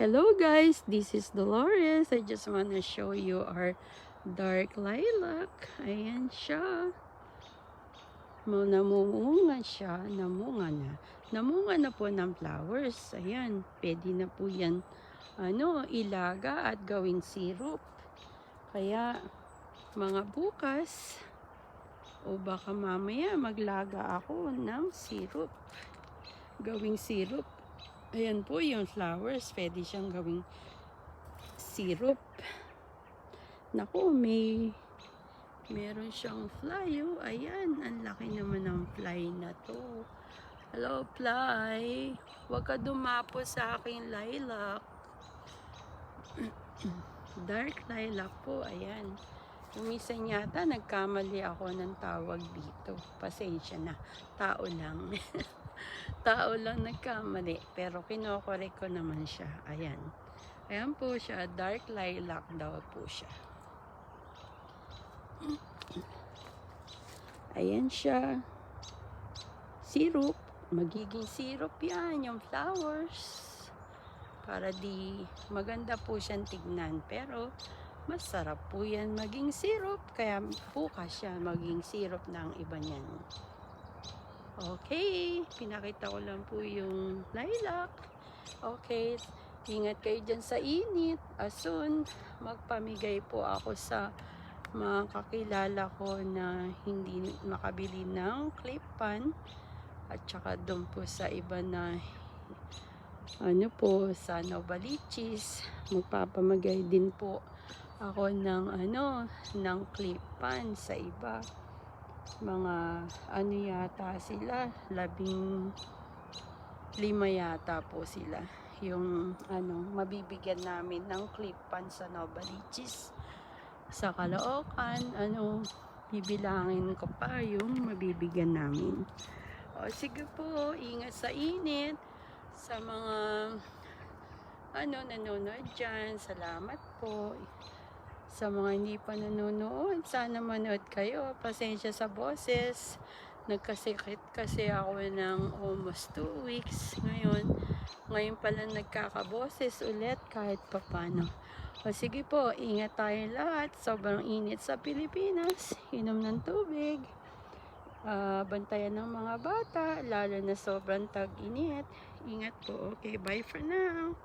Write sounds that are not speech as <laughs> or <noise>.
Hello guys, this is Dolores. I just want to show you our dark lilac. Ayan siya. Namumunga siya, namunga na. Namunga na po ng flowers. Ayan, pwede na po yan ano, ilaga at gawing syrup. Kaya mga bukas o baka mamaya maglaga ako ng syrup. Gawing syrup. Ayan po yung flowers. Pwede siyang gawing syrup. Naku, may meron siyang fly. Oh. Ayan, ang laki naman ng fly na to. Hello, fly. Huwag ka dumapo sa aking lilac. <clears throat> Dark lilac po. Ayan. Umisan yata, nagkamali ako ng tawag dito. Pasensya na. Tao lang. <laughs> Tao lang nagkamali. Pero kinokorek ko naman siya. Ayan. Ayan po siya. Dark lilac daw po siya. Ayan siya. Syrup. Magiging syrup yan. Yung flowers. Para di maganda po siyang tignan. Pero masarap po yan maging syrup. Kaya bukas siya maging syrup ng iba niyan. Okay, pinakita ko lang po yung lilac. Okay, ingat kayo dyan sa init. Asun, magpamigay po ako sa mga kakilala ko na hindi makabili ng clip pan. At saka doon po sa iba na ano po, sa Novaliches. Magpapamagay din po ako ng ano, ng clip pan sa iba mga ano yata sila labing lima yata po sila. Yung ano mabibigyan namin ng clip pan sa Novaliches sa Caloocan ano bibilangin ko pa yung mabibigyan namin. O sige po ingat sa init. Sa mga ano nanonood dyan salamat po sa mga hindi pa nanonood, sana manood kayo. Pasensya sa boses. Nagkasikit kasi ako ng almost 2 weeks ngayon. Ngayon pala nagkakaboses ulit kahit papano. O sige po, ingat tayo lahat. Sobrang init sa Pilipinas. Inom ng tubig. Ah, bantayan ng mga bata, lalo na sobrang tag-init. Ingat po. Okay, bye for now.